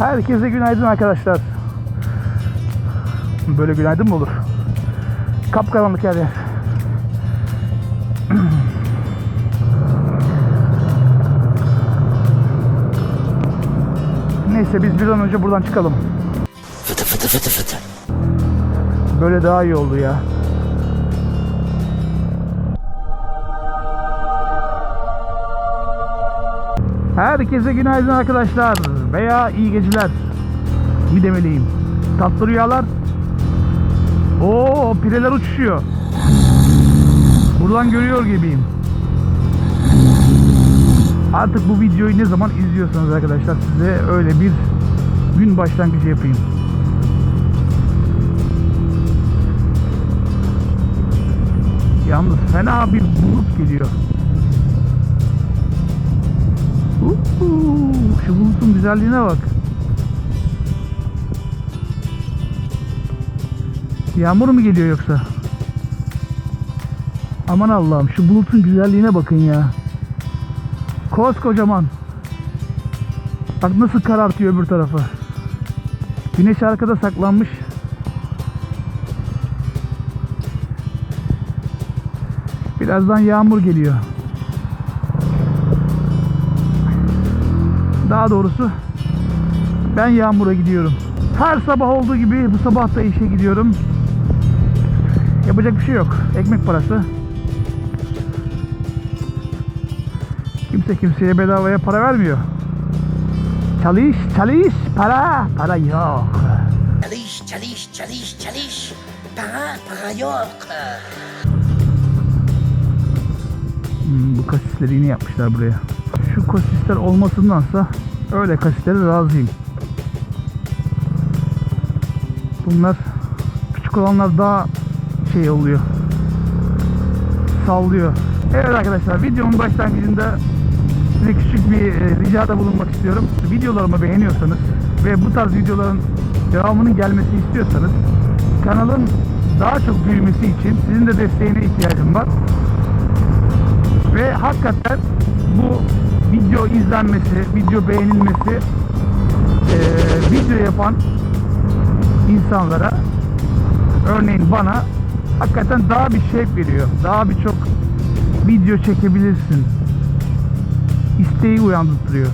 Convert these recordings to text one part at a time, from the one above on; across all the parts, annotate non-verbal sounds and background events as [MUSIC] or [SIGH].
Herkese günaydın arkadaşlar. Böyle günaydın mı olur? Kapkaranlık her yer. Neyse biz bir an önce buradan çıkalım. Fıtı fıtı fıtı fıtı. Böyle daha iyi oldu ya. Herkese günaydın arkadaşlar veya iyi geceler mi demeliyim. Tatlı rüyalar. Oo pireler uçuşuyor. Buradan görüyor gibiyim. Artık bu videoyu ne zaman izliyorsanız arkadaşlar size öyle bir gün başlangıcı yapayım. Yalnız fena bir bulut geliyor. Uhu, şu bulutun güzelliğine bak. Yağmur mu geliyor yoksa? Aman Allah'ım şu bulutun güzelliğine bakın ya. Koskocaman. Bak nasıl karartıyor öbür tarafı. Güneş arkada saklanmış. Birazdan yağmur geliyor. Daha doğrusu ben yağmura gidiyorum. Her sabah olduğu gibi bu sabah da işe gidiyorum. Yapacak bir şey yok. Ekmek parası. Kimse kimseye bedavaya para vermiyor. Çalış, çalış, para, para yok. Çalış çalış çalış çalış. Para para yok. Hmm, bu kasisleri yine yapmışlar buraya. Şu kasisler olmasındansa öyle kasislere razıyım. Bunlar küçük olanlar daha şey oluyor. Sallıyor. Evet arkadaşlar videonun başlangıcında size küçük bir e, ricada bulunmak istiyorum. Videolarımı beğeniyorsanız ve bu tarz videoların devamının gelmesini istiyorsanız kanalın daha çok büyümesi için sizin de desteğine ihtiyacım var. Ve hakikaten bu video izlenmesi, video beğenilmesi eee, video yapan insanlara örneğin bana hakikaten daha bir şevk veriyor. Daha birçok video çekebilirsin. İsteği uyandırtıyor.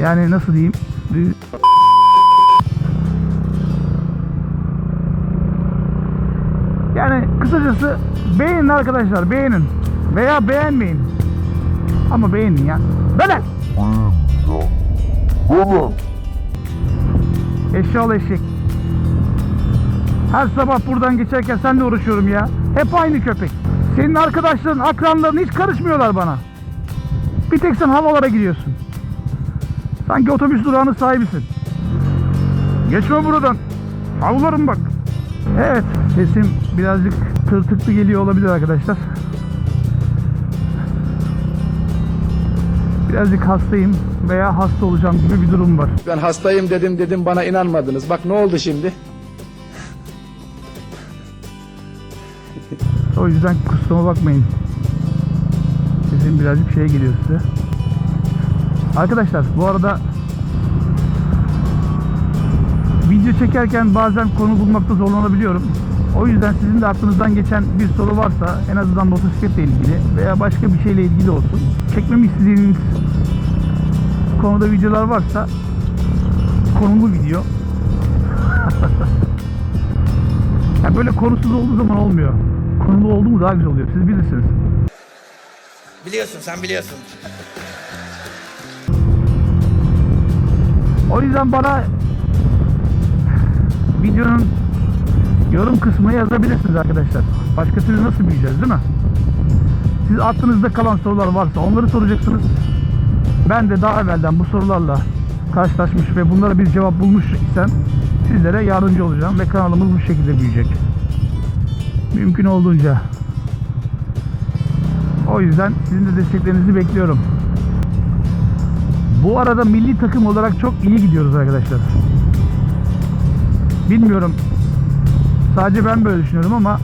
Yani nasıl diyeyim? Yani kısacası beğenin arkadaşlar beğenin. Veya beğenmeyin. Ama beğenin ya. Böyle. Eşyalı eşek. Her sabah buradan geçerken sen de uğraşıyorum ya. Hep aynı köpek. Senin arkadaşların, akranların hiç karışmıyorlar bana. Bir tek sen havalara gidiyorsun. Sanki otobüs durağının sahibisin. Geçme buradan. Havlarım bak. Evet, sesim birazcık tırtıklı geliyor olabilir arkadaşlar. Birazcık hastayım veya hasta olacağım gibi bir durum var. Ben hastayım dedim dedim bana inanmadınız. Bak ne oldu şimdi? [LAUGHS] O yüzden kusuruma bakmayın. Sesim birazcık şey geliyor size. Arkadaşlar bu arada video çekerken bazen konu bulmakta zorlanabiliyorum. O yüzden sizin de aklınızdan geçen bir soru varsa en azından motosikletle ilgili veya başka bir şeyle ilgili olsun. Çekmemi istediğiniz konuda videolar varsa konulu video. [LAUGHS] ya böyle konusuz olduğu zaman olmuyor. Konulu oldu mu daha güzel oluyor. Siz bilirsiniz. Biliyorsun sen biliyorsun. O yüzden bana videonun yorum kısmına yazabilirsiniz arkadaşlar. Başka türlü nasıl büyüyeceğiz değil mi? Siz aklınızda kalan sorular varsa onları soracaksınız. Ben de daha evvelden bu sorularla karşılaşmış ve bunlara bir cevap bulmuş isem sizlere yardımcı olacağım ve kanalımız bu şekilde büyüyecek. Mümkün olduğunca. O yüzden sizin de desteklerinizi bekliyorum. Bu arada milli takım olarak çok iyi gidiyoruz arkadaşlar. Bilmiyorum. Sadece ben böyle düşünüyorum ama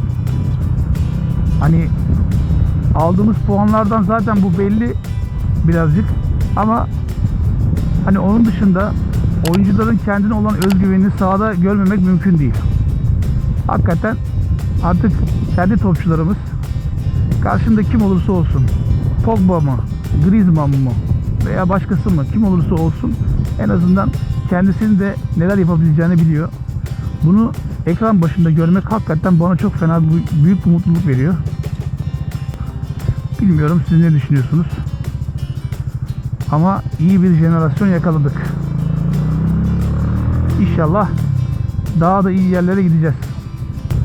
hani aldığımız puanlardan zaten bu belli birazcık ama hani onun dışında oyuncuların kendine olan özgüvenini sahada görmemek mümkün değil. Hakikaten artık kendi topçularımız karşında kim olursa olsun Pogba mı, Griezmann mı veya başkası mı kim olursa olsun en azından kendisinin de neler yapabileceğini biliyor. Bunu ekran başında görmek hakikaten bana çok fena büyük bir mutluluk veriyor. Bilmiyorum siz ne düşünüyorsunuz? Ama iyi bir jenerasyon yakaladık. İnşallah daha da iyi yerlere gideceğiz.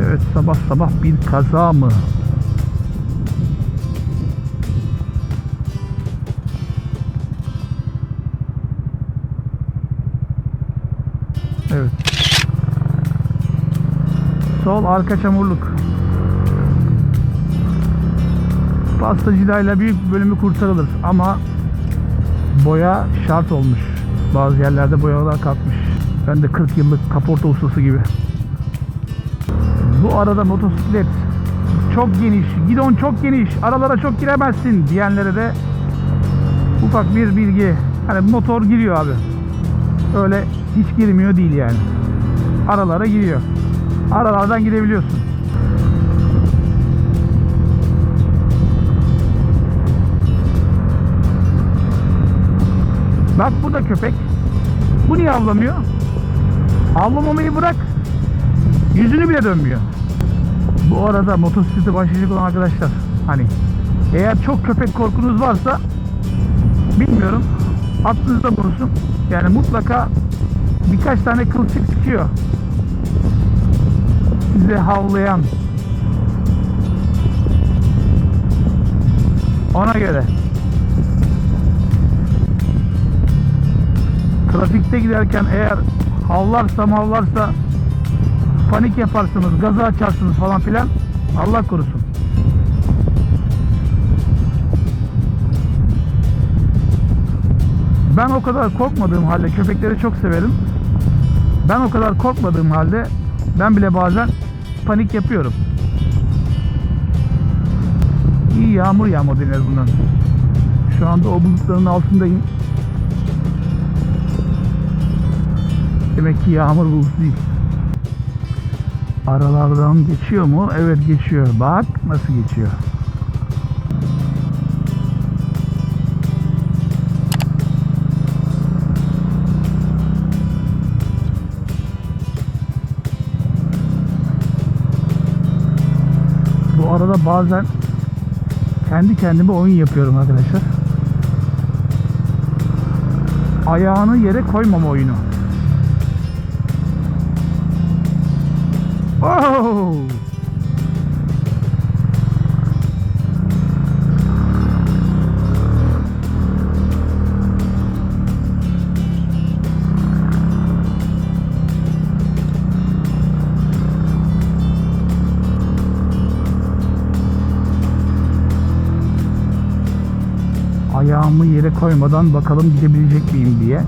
Evet sabah sabah bir kaza mı? Evet. Sol arka çamurluk. Pastacılayla büyük bölümü kurtarılır ama boya şart olmuş. Bazı yerlerde boyalar kalkmış. Ben de 40 yıllık kaporta ustası gibi. Bu arada motosiklet çok geniş, gidon çok geniş, aralara çok giremezsin diyenlere de ufak bir bilgi. Hani motor giriyor abi. Öyle hiç girmiyor değil yani. Aralara giriyor. Aralardan girebiliyorsun. Bak bu da köpek. Bu niye avlamıyor? Avlamamayı bırak. Yüzünü bile dönmüyor. Bu arada motosiklete başlayacak olan arkadaşlar hani eğer çok köpek korkunuz varsa bilmiyorum aklınızda bulunsun. Yani mutlaka birkaç tane kılçık çıkıyor. Size havlayan. Ona göre. Trafikte giderken eğer havlarsa havlarsa panik yaparsınız, gazı açarsınız falan filan. Allah korusun. Ben o kadar korkmadığım halde köpekleri çok severim. Ben o kadar korkmadığım halde ben bile bazen panik yapıyorum. İyi yağmur yağmur denir bundan. Şu anda o bulutların altındayım. Demek ki yağmur bulutu değil. Aralardan geçiyor mu? Evet geçiyor. Bak nasıl geçiyor. Bu arada bazen kendi kendime oyun yapıyorum arkadaşlar. Ayağını yere koymama oyunu. Ayağımı yere koymadan bakalım gidebilecek miyim diye.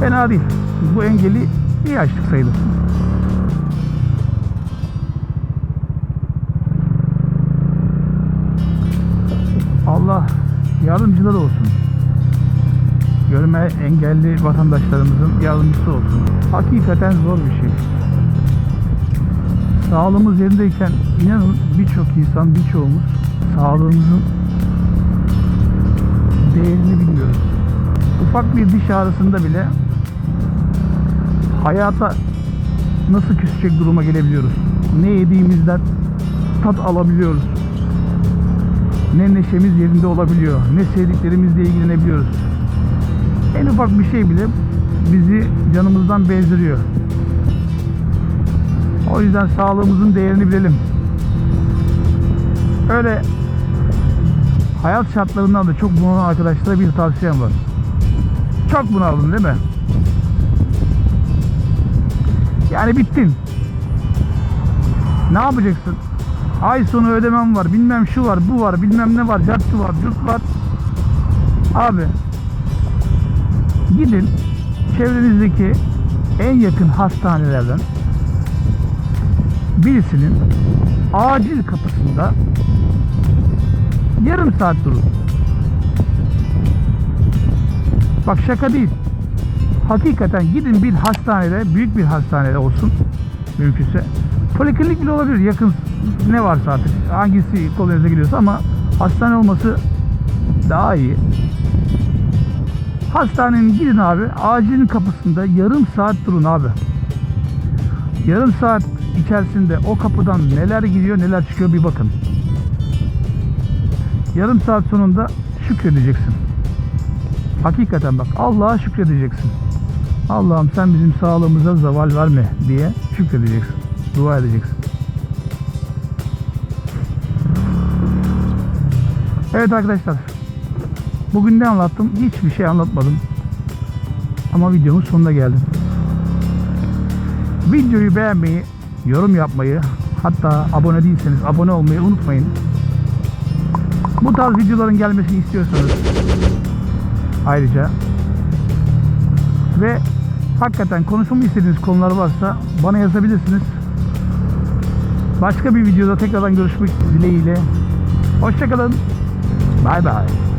Fena değil. Bu engeli iyi açtık sayılır. Allah yardımcıları olsun. Görme engelli vatandaşlarımızın yardımcısı olsun. Hakikaten zor bir şey. Sağlığımız yerindeyken inanın birçok insan, birçoğumuz sağlığımızın değerini bilmiyoruz. Ufak bir diş ağrısında bile hayata nasıl küsecek duruma gelebiliyoruz. Ne yediğimizden tat alabiliyoruz. Ne neşemiz yerinde olabiliyor. Ne sevdiklerimizle ilgilenebiliyoruz. En ufak bir şey bile bizi canımızdan bezdiriyor. O yüzden sağlığımızın değerini bilelim. Öyle hayat şartlarından da çok bunalan arkadaşlara bir tavsiyem var. Çok bunaldın değil mi? Yani bittin. Ne yapacaksın? Ay sonu ödemem var, bilmem şu var, bu var, bilmem ne var, cartı var, cürt var. Abi gidin çevrenizdeki en yakın hastanelerden birisinin acil kapısında yarım saat durun. Bak şaka değil. Hakikaten gidin bir hastanede, büyük bir hastanede olsun mümkünse. Poliklinik bile olabilir yakın ne varsa artık hangisi kolayınıza geliyorsa ama hastane olması daha iyi. Hastanenin gidin abi acilin kapısında yarım saat durun abi. Yarım saat içerisinde o kapıdan neler giriyor neler çıkıyor bir bakın. Yarım saat sonunda şükredeceksin. Hakikaten bak Allah'a şükredeceksin. Allah'ım sen bizim sağlığımıza zaval verme diye şükredeceksin. Dua edeceksin. Evet arkadaşlar. Bugün ne anlattım? Hiçbir şey anlatmadım. Ama videomun sonuna geldim. Videoyu beğenmeyi, yorum yapmayı, hatta abone değilseniz abone olmayı unutmayın. Bu tarz videoların gelmesini istiyorsanız ayrıca ve hakikaten konuşmamı istediğiniz konular varsa bana yazabilirsiniz. Başka bir videoda tekrardan görüşmek dileğiyle. Hoşçakalın. Bay bay.